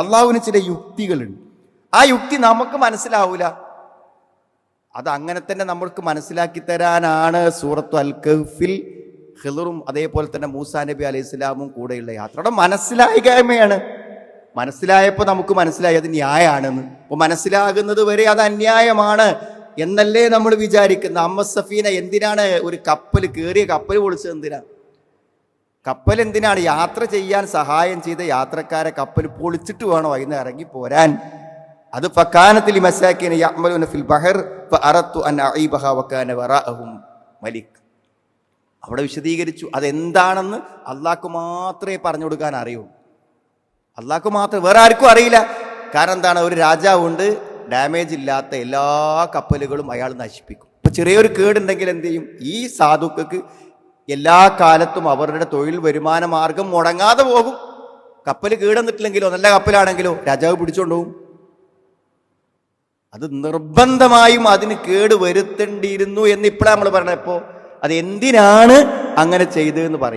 അള്ളാഹുവിന് ചില യുക്തികളുണ്ട്. ആ യുക്തി നമുക്ക് മനസ്സിലാവൂല. അത് അങ്ങനെ തന്നെ നമ്മൾക്ക് മനസ്സിലാക്കി തരാനാണ് സൂറത്ത് അൽ കഹ്ഫിൽ ഹിളറും അതേപോലെ തന്നെ മൂസാ നബി അലൈഹി സ്വലാമും കൂടെയുള്ള യാത്ര. അവിടെ മനസ്സിലായിക്കായ്മയാണ് മനസ്സിലായപ്പോൾ നമുക്ക് മനസ്സിലായി അത് ന്യായമാണെന്ന് അപ്പോൾ മനസ്സിലാകുന്നത് വരെ അത് അന്യായമാണ് എന്നല്ലേ നമ്മൾ വിചാരിക്കുന്നത്. അമ്മ സഫീന എന്തിനാണ് ഒരു കപ്പൽ കയറിയ കപ്പൽ പൊളിച്ചത് എന്തിനാ? കപ്പൽ എന്തിനാണ് യാത്ര ചെയ്യാൻ സഹായം ചെയ്ത യാത്രക്കാരെ കപ്പൽ പൊളിച്ചിട്ട് വേണം അതിന് ഇറങ്ങി പോരാൻ? അത് ഫക്കാനത്തിൽ ഫിൽ ബഹർ മലിക്. അവിടെ വിശദീകരിച്ചു. അതെന്താണെന്ന് അള്ളാഹ്ക്ക് മാത്രമേ പറഞ്ഞു കൊടുക്കാൻ അറിയൂ. അള്ളാഹ്ക്ക് മാത്രം വേറെ ആർക്കും അറിയില്ല. കാരണം എന്താണ്? ഒരു രാജാവുണ്ട് ഡാമേജ് ഇല്ലാത്ത എല്ലാ കപ്പലുകളും അയാൾ നശിപ്പിക്കും. ഇപ്പൊ ചെറിയൊരു കേടുണ്ടെങ്കിൽ എന്ത് ചെയ്യും? ഈ സാധുക്കൾക്ക് എല്ലാ കാലത്തും അവരുടെ തൊഴിൽ വരുമാന മാർഗം മുടങ്ങാതെ പോകും. കപ്പൽ കീടന്നിട്ടില്ലെങ്കിലോ നല്ല കപ്പലാണെങ്കിലോ രാജാവ് പിടിച്ചോണ്ടുപോകും അത് നിർബന്ധമായും അതിന് കേട് വരുത്തേണ്ടിയിരുന്നു എന്ന് ഇപ്പോഴാണ് നമ്മൾ പറഞ്ഞപ്പോ അത് എന്തിനാണ് അങ്ങനെ ചെയ്തതെന്ന് പറയും.